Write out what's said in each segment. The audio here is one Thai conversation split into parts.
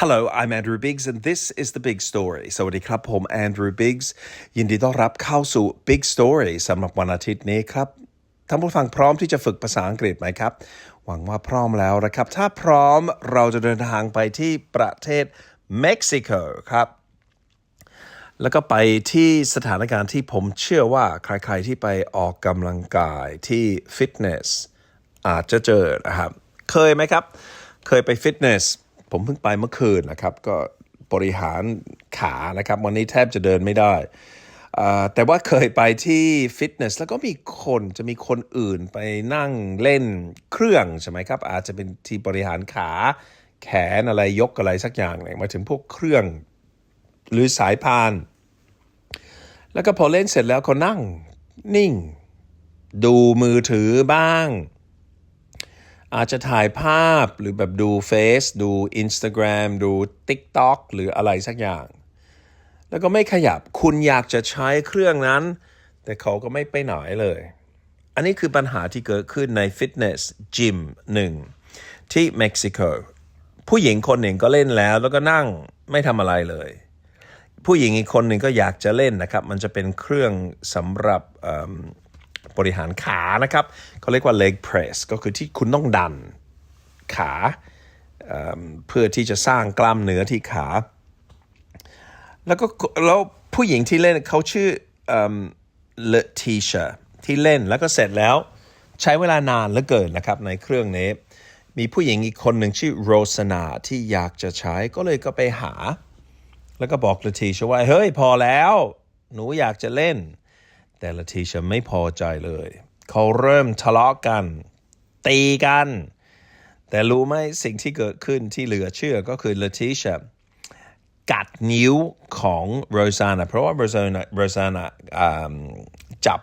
Hello, I'm Andrew Biggs, and this is the Big Story. สวัสดีครับผม Andrew Biggs ยินดีต้อนรับเข้าสู่ Big Story สำหรับวันอาทิตย์นี้ครับท่านผู้ฟังพร้อมที่จะฝึกภาษาอังกฤษไหมครับ หวังว่าพร้อมแล้วนะครับ ถ้าพร้อมเราจะเดินทางไปที่ประเทศเม็กซิโกครับ แล้วก็ไปที่สถานการณ์ที่ผมเชื่อว่าใครๆที่ไปออกกำลังกายที่ฟิตเนสอาจจะเจอนะครับ เคยไหมครับ เคยไปฟิตเนส ผมเพิ่งไปเมื่อคืนนะครับ ก็บริหารขานะครับ วันนี้แทบจะเดินไม่ได้ แต่ว่าเคยไปที่ฟิตเนสแล้วก็มีคนจะมีคนอื่นไปนั่งเล่นเครื่องใช่ไหมครับ อาจจะเป็นที่บริหารขาแขนอะไรยกอะไรสักอย่างเนี่ยมาถึงพวกเครื่องหรือสายพาน แล้วก็พอเล่นเสร็จแล้วเขานั่งนิ่ง ดูมือถือบ้าง อาจจะถ่ายภาพหรือแบบดูเฟซดู Instagram ดู TikTok หรืออะไรสักอย่าง แล้วก็ไม่ขยับคุณอยากจะใช้เครื่องนั้น แต่เขาก็ไม่ไปไหนเลย อันนี้คือปัญหาที่เกิดขึ้นในฟิตเนสจิมหนึ่งที่เม็กซิโกผู้หญิงคนหนึ่งก็เล่นแล้ว แล้วก็นั่งไม่ทำอะไรเลย ผู้หญิงอีกคนหนึ่งก็อยากจะเล่นนะครับ มันจะเป็นเครื่องสำหรับ บริหารขานะครับเขาเรียกว่า leg press ก็คือที่คุณต้องดันขาเเพื่อที่จะสร้างกล้ามเนื้อที่ขา แล้วก็แล้วผู้หญิงที่เล่นเขาชื่อเลทีชาที่เล่นแล้วก็เสร็จแล้วใช้เวลานานเหลือเกินนะครับในเครื่องนี้ มีผู้หญิงอีกคนหนึ่งชื่อโรสนาที่อยากจะใช้ก็เลยก็ไปหา แล้วก็บอกเละทีชว่า เฮ้ยพอแล้ว หนูอยากจะเล่น แต่ละทีชไม่พอใจเลย เขาเริ่มทะเลาะกัน ตีกัน แต่รู้ไหมสิ่งที่เกิดขึ้นที่เหลือเชื่อก็คือละทีชกัดนิ้วของโรซานาเพราะว่าโรซานาโรซานาจับ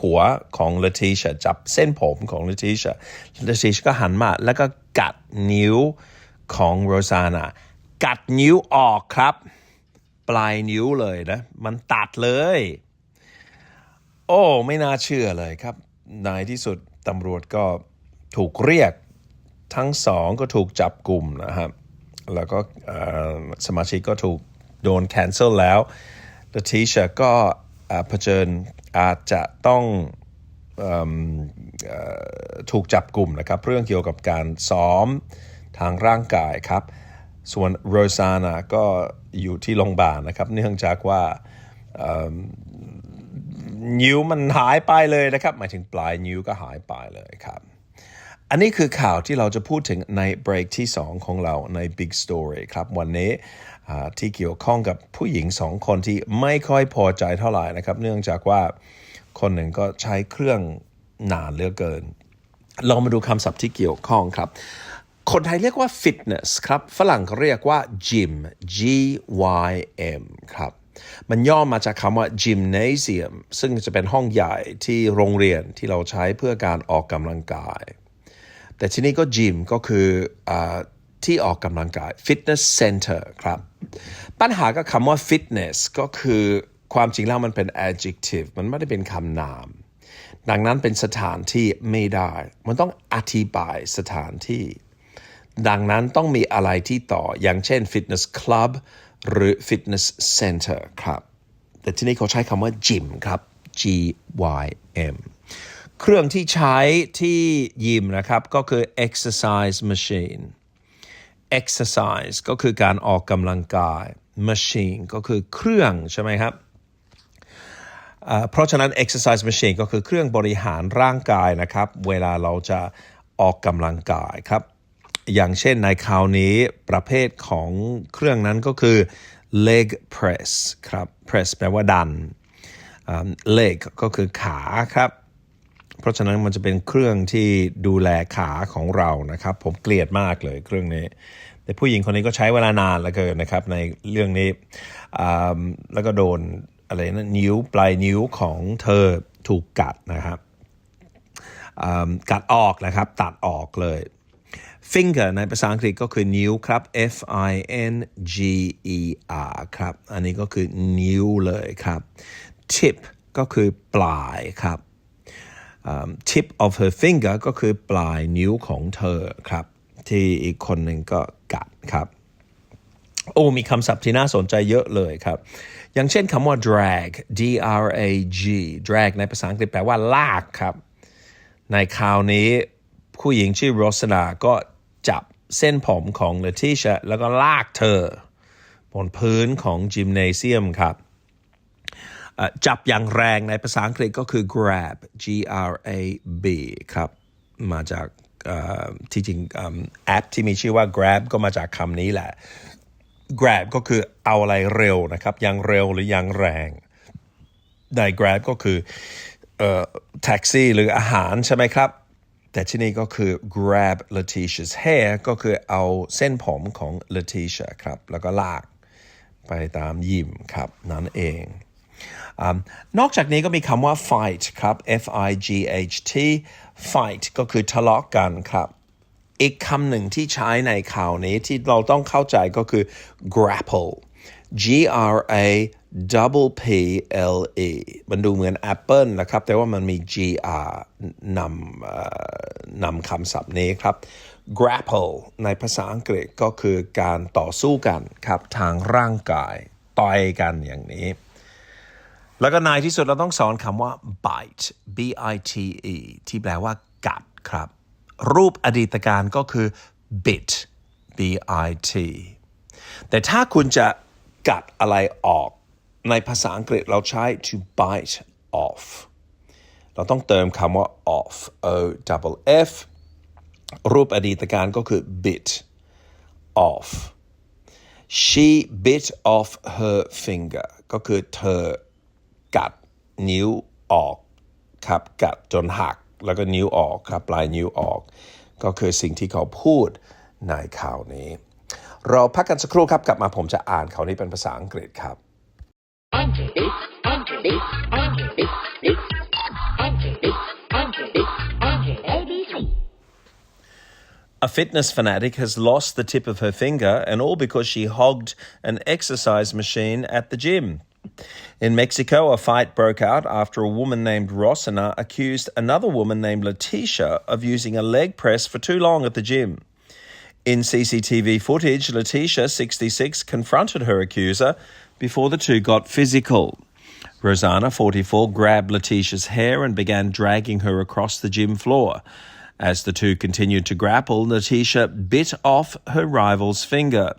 หัวของลติชาจับเส้นผมของลติชาลติชาก็หันมา แล้วก็กัดนิ้วของโรซานากัดนิ้วออกครับ ปลายนิ้วเลยนะ มันตัดเลย โอ้ ไม่น่าเชื่อเลยครับในที่สุดตำรวจก็ถูกเรียกทั้งสองก็ถูกจับกลุ่มนะครับ แล้วก็สมาชิกก็ถูกโดน cancel แล้วล t ติชก็อ่าเผชิญอาจจะต้องออถูกจับกลุ่มนะครับ เรื่องเกี่ยวกับการซ้อมทางร่างกายครับ ส่วนโรซานาก็อยู่ที่โรงพยาบาลนะครับ เนื่องจากว่า นิ้วมันหายไปเลยนะครับ หมายถึงปลายนิ้วก็หายไปเลยครับอันนี้คือข่าวที่เราจะพูดถึงในเบรกที่ 2 ของเราใน Big Story ครับ วันนี้ที่เกี่ยวข้องกับผู้หญิงสองคนที่ไม่ค่อยพอใจเท่าไหร่นะครับ เนื่องจากว่าคนหนึ่งก็ใช้เครื่องนานเหลือเกินลองมาดูคำศัพท์ที่เกี่ยวข้องครับ คนไทยเรียกว่า fitness ครับ ฝรั่งเขาเรียกว่า gym G Y M ครับ มันย่อมาจากคำว่า gymnasium ซึ่งจะเป็นห้องใหญ่ที่โรงเรียนที่เราใช้เพื่อการออกกำลังกาย แต่ที่นี่ก็จิมก็คืออที่ออกกำลังกาย fitness center ครับ ปัญหากับคำว่า fitness ก็คือความจริงแล้วมันเป็น adjective มันไม่ได้เป็นคำนาม ดังนั้นเป็นสถานที่ไม่ได้ มันต้องอธิบายสถานที่ ดังนั้นต้องมีอะไรที่ต่ออย่างเช่น fitness club หรือ fitness center ครับ แต่ที่นี่เขาใช้คำว่า gym ครับ G Y M เครื่องที่ใช้ที่ยิมนะครับ ก็คือ exercise machine exercise ก็คือการออกกำลังกาย machine ก็คือเครื่องใช่ไหมครับ เพราะฉะนั้น exercise machine ก็คือเครื่องบริหารร่างกายนะครับ เวลาเราจะออกกำลังกายครับ อย่างเช่นในคราวนี้ประเภทของเครื่องนั้นก็คือ leg press ครับ press แปลว่าดัน leg ก็คือขาครับ เพราะฉะนั้นมันจะเป็นเครื่องที่ดูแลขาของเรานะครับ ผมเกลียดมากเลยเครื่องนี้ แต่ผู้หญิงคนนี้ก็ใช้เวลานานเหลือเกินนะครับในเรื่องนี้ แล้วก็โดนอะไรนะนิ้วปลายนิ้วของเธอถูกกัดนะครับกัดออกนะครับ ตัดออกเลย finger ในภาษาอังกฤษก็คือนิ้วครับ F I N G E R ครับ อันนี้ก็คือนิ้วเลยครับ tip ก็คือปลายครับ um, tip of her finger ก็คือปลายนิ้วของเธอครับ ที่อีกคนหนึ่งก็กัดครับ โอ้มีคำศัพท์ที่น่าสนใจเยอะเลยครับ อย่างเช่นคำว่า drag d r a g drag ในภาษาอังกฤษแปลว่าลากครับ ในคราวนี้ผู้หญิงชื่อโรสนาก็ จับเส้นผมของเลติชแล้วก็ลากเธอบนพื้นของจิมเนเซียมครับจับอย่างแรงในภาษาอังกฤษก็คือ grab G R A B ครับ มาจากที่จริงอแอปที่มีชื่อว่า grab ก็มาจากคำนี้แหละ grab ก็คือเอาอะไรเร็วนะครับอย่างเร็วหรืออย่างแรง ใน grab ก็คือแท็กซี่หรืออาหารใช่ไหมครับ แต่ที่นี่ก็คือ grab Letitia's hair ก็คือเอาเส้นผมของ Letitia ครับ แล้วก็ลากไปตามยิมครับนั่นเองอนอกจากนี้ก็มีคำว่า fight ครับ F I G H T fight ก็คือทะเลาะกันครับ อีกคำหนึ่งที่ใช้ในข่าวนี้ที่เราต้องเข้าใจก็คือ grapple G R A double P L E มันดูเหมือน Apple นะครับ แต่ว่ามันมี G R นำนำคำศัพท์นี้ครับ grapple ในภาษาอังกฤษก็คือการต่อสู้กันครับทางร่างกายต่อยกันอย่างนี้ แล้วก็ในที่สุดเราต้องสอนคำว่า bite b i t e ที่แปลว่ากัดครับ รูปอดีตการก็คือ bit b i t แต่ถ้าคุณจะกัดอะไรออก ในภาษาอังกฤษเราใช้ to bite off เราต้องเติมคำว่า off o double f รูปอดีตการก็คือ bit off she bit off her finger ก็คือเธอกัดนิ้วออกครับกัดจนหักแล้วก็นิ้วออกครับปลายนิ้วออก ก็คือสิ่งที่เขาพูดในข่าวนี้ เราพักกันสักครู่ครับกลับมาผมจะอ่านข่าวนี้เป็นภาษาอังกฤษครับ A fitness fanatic has lost the tip of her finger, and all because she hogged an exercise machine at the gym. In Mexico, a fight broke out after a woman named Rosana accused another woman named Letitia of using a leg press for too long at the gym. In CCTV footage, Letitia, 66, confronted her accuser before the two got physical. Rosanna, 44, grabbed Letitia's hair and began dragging her across the gym floor. As the two continued to grapple, Letitia bit off her rival's finger.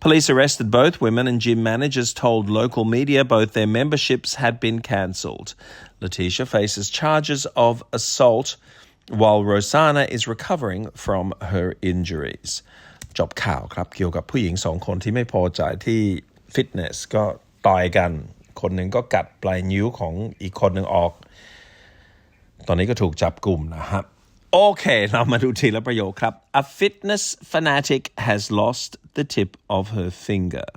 Police arrested both women, and gym managers told local media both their memberships had been cancelled. Letitia faces charges of assault, while Rosanna is recovering from her injuries. จบข่าวครับเกี่ยวกับผู้หญิงสองคนที่ไม่พอใจที่ ฟิตเนสก็ต่อยกัน คนหนึ่งก็กัดปลายนิ้วของอีกคนหนึ่งออก ตอนนี้ก็ถูกจับกลุ่มนะครับ โอเค เรามาดูทีละประโยคครับ A fitness fanatic has lost the tip of her finger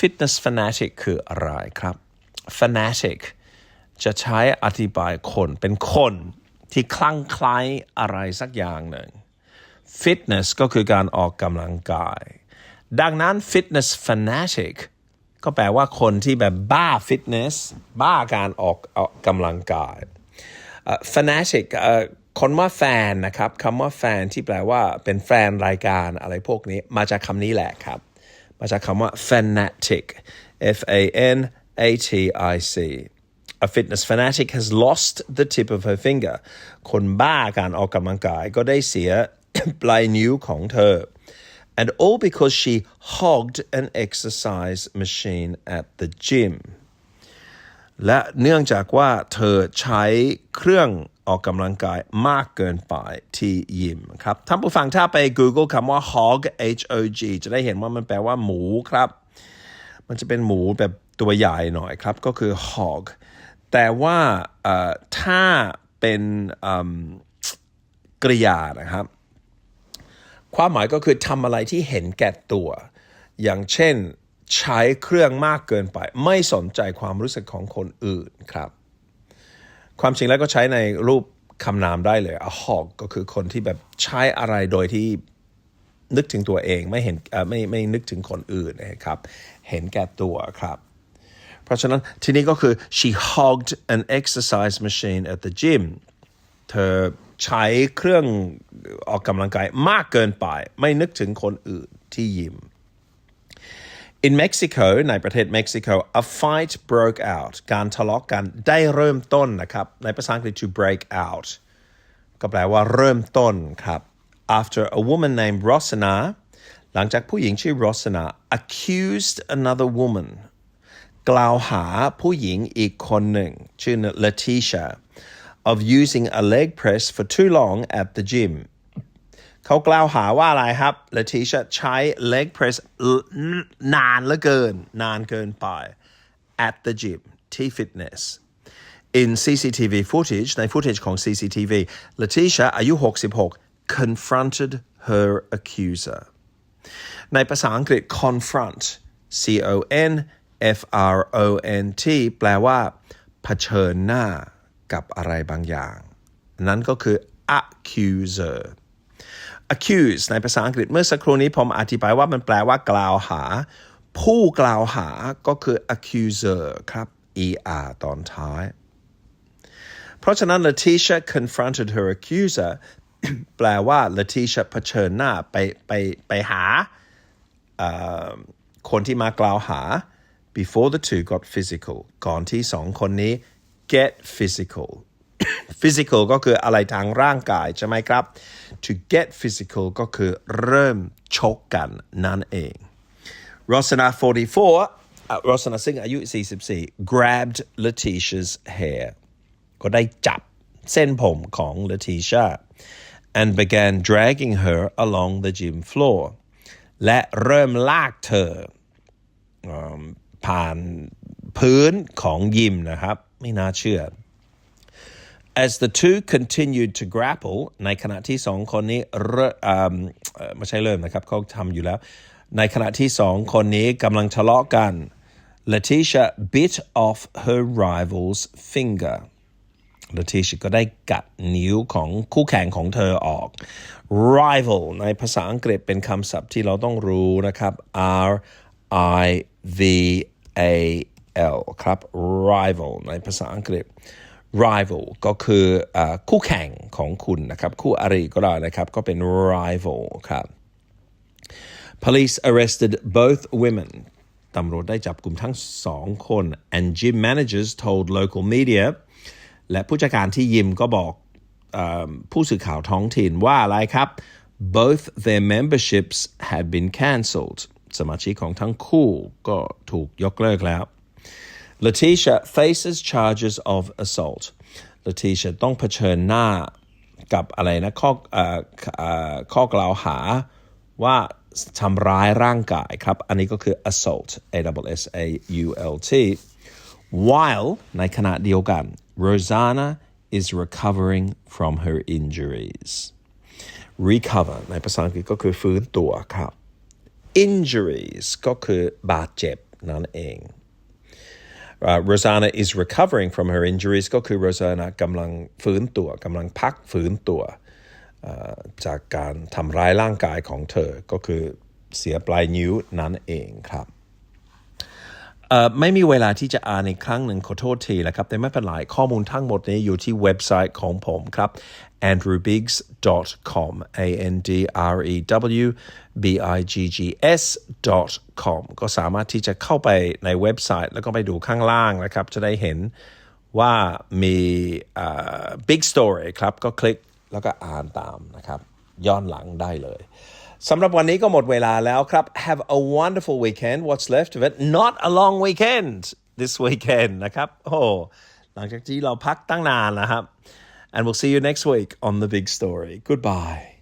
fitness fanatic คืออะไรครับ fanatic จะใช้อธิบายคนเป็นคนที่คลั่งไคล้อะไรสักอย่างหนึ่ง fitness ก็คือการออกกำลังกาย ดังนั้น fitness fanatic ก็แปลว่าคนที่แบบบ้า fitness บ้าการออกออกกำลังกายเอ่อ fanatic เอ่อคนว่าแฟนนะครับคำว่าแฟนที่แปลว่าเป็นแฟนรายการอะไรพวกนี้ มาจากคำนี้แหละครับ มาจากคำว่า fanatic F A N A T I C A fitness fanatic has lost the tip of her finger คนบ้าการออกกำลังกายก็ได้เสียปลายนิ้วของเธอ and all because she hogged an exercise machine at the gym และเนื่องจากว่าเธอใช้เครื่องออกกำลังกายมากเกินไปที่ยิมครับท่านผู้ฟังถ้าไป Google คำว่า hog H O G จะได้เห็นว่ามันแปลว่าหมูครับ มันจะเป็นหมูแบบตัวใหญ่หน่อยครับ ก็คือ hog แต่ว่าถ้าเป็นกริยานะครับ ความหมายก็คือทำอะไรที่เห็นแก่ตัว อย่างเช่นใช้เครื่องมากเกินไป ไม่สนใจความรู้สึกของคนอื่นครับ ความจริงแล้วก็ใช้ในรูปคำนามได้เลย a hog ก็คือคนที่แบบใช้อะไรโดยที่นึกถึงตัวเองไม่เห็นไม่ไม่นึกถึงคนอื่นนะครับ เห็นแก่ตัวครับ เพราะฉะนั้นทีนี้ก็คือ she hogged an exercise machine at the gym เธอ ใช้เครื่องออกกำลังกายมากเกินไป ไม่นึกถึงคนอื่นที่ยิม In Mexico ในประเทศเม็กซิโก a fight broke out การทะเลาะกันได้เริ่มต้นนะครับ ในภาษาอังกฤษ to break out ก็แปลว่าเริ่มต้นครับ after a woman named Rosana หลังจากผู้หญิงชื่อ Rosanna accused another woman กล่าวหาผู้หญิงอีกคนหนึ่ง ชื่อ Letitia of using a leg press for too long at the gym เขากล่าวหาว่าอะไรครับ Letitia ใช้ leg press นานเหลือเกิน นานเกินไป at the gym ที่ fitness in CCTV footage ใน footage ของ CCTV Letitia อายุ 66 confronted her accuser ในภาษาอังกฤษ confront C O N F R O N T แปลว่าเผชิญหน้า กับอะไรบางอย่าง นั่นก็คือ accuser accuse ในภาษาอังกฤษเมื่อสักครู่นี้ผมอธิบายว่ามันแปลว่ากล่าวหา ผู้กล่าวหาก็คือ accuser ครับ er ตอนท้าย เพราะฉะนั้น Letitia confronted her accuser แปลว่า Letitia เผชิญหน้าไปไปไปหาคนที่มากล่าวหา before the two got physical ก่อนที่สองคนนี้ get physical physical ก็คืออะไรทางร่างกายใช่ไหมครับ to get physical ก็คือเริ่มชกกันนั่นเอง Rosanna 44อะ Rosanna ซึ่งอายุ 44 grabbed Letitia's hair ก็ได้จับเส้นผมของ Letitia and began dragging her along the gym floor และเริ่มลากเธอผ่านพื้นของยิมนะครับ ไม่น่าเชื่อ As the two continued to grapple ในขณะที่สองคนนี้เอ่อไม่ใช่เริ่มนะครับเขาทำอยู่แล้ว ในขณะที่สองคนนี้กำลังทะเลาะกัน Letitia bit off her rival's finger Letitia ก็ได้กัดนิ้วของคู่แข่งของเธอออก rival ในภาษาอังกฤษเป็นคำศัพท์ที่เราต้องรู้นะครับ R I V A L ครับ rival ในภาษาอังกฤษ rival ก็คืออคู่แข่งของคุณนะครับ คู่อริก็ได้นะครับ ก็เป็น rival ครับ Police arrested both women ตำรวจได้จับกลุ่มทั้งสองคน and gym managers told local media และผู้จัดการที่ยิมก็บอกอผู้สื่อข่าวท้องถิ่นว่าอะไรครับ both their memberships had been cancelled สมาชิกของทั้งคู่ก็ถูกยกเลิกแล้ว Letitia faces charges of assault Letitia ต้องเผชิญหน้ากับอะไรนะข้อข้อกล่าวหาว่าทำร้ายร่างกายครับ อันนี้ก็คือ assault a w s a u l t while ในขณะเดียวกัน Rosanna is recovering from her injuries recover ในภาษาอังกฤษก็คือฟื้นตัวครับ injuries ก็คือบาดเจ็บนั่นเอง Rosanna is recovering from her injuries ก็คือ Rosanna กำลังฟื้นตัวกำลังพักฟื้นตัวจากการทำร้ายร่างกายของเธอ ก็คือเสียปลายนิ้วนั่นเองครับ ไม่มีเวลาที่จะอ่านอีกครั้งหนึ่งขอโทษทีนะครับ แต่ไม่เป็นไรข้อมูลทั้งหมดนี้อยู่ที่เว็บไซต์ของผมครับ andrewbiggs.com a n d r e w b i g g s com ก็สามารถที่จะเข้าไปในเว็บไซต์ แล้วก็ไปดูข้างล่างนะครับ จะได้เห็นว่ามี big story ครับ ก็คลิกแล้วก็อ่านตามนะครับ ย้อนหลังได้เลย สำหรับวันนี้ก็หมดเวลาแล้วครับ Have a wonderful weekend What's left of it Not a long weekend this weekend นะครับโอ้หลังจากที่เราพักตั้งนานนะครับ And we'll see you next week on The Big Story Goodbye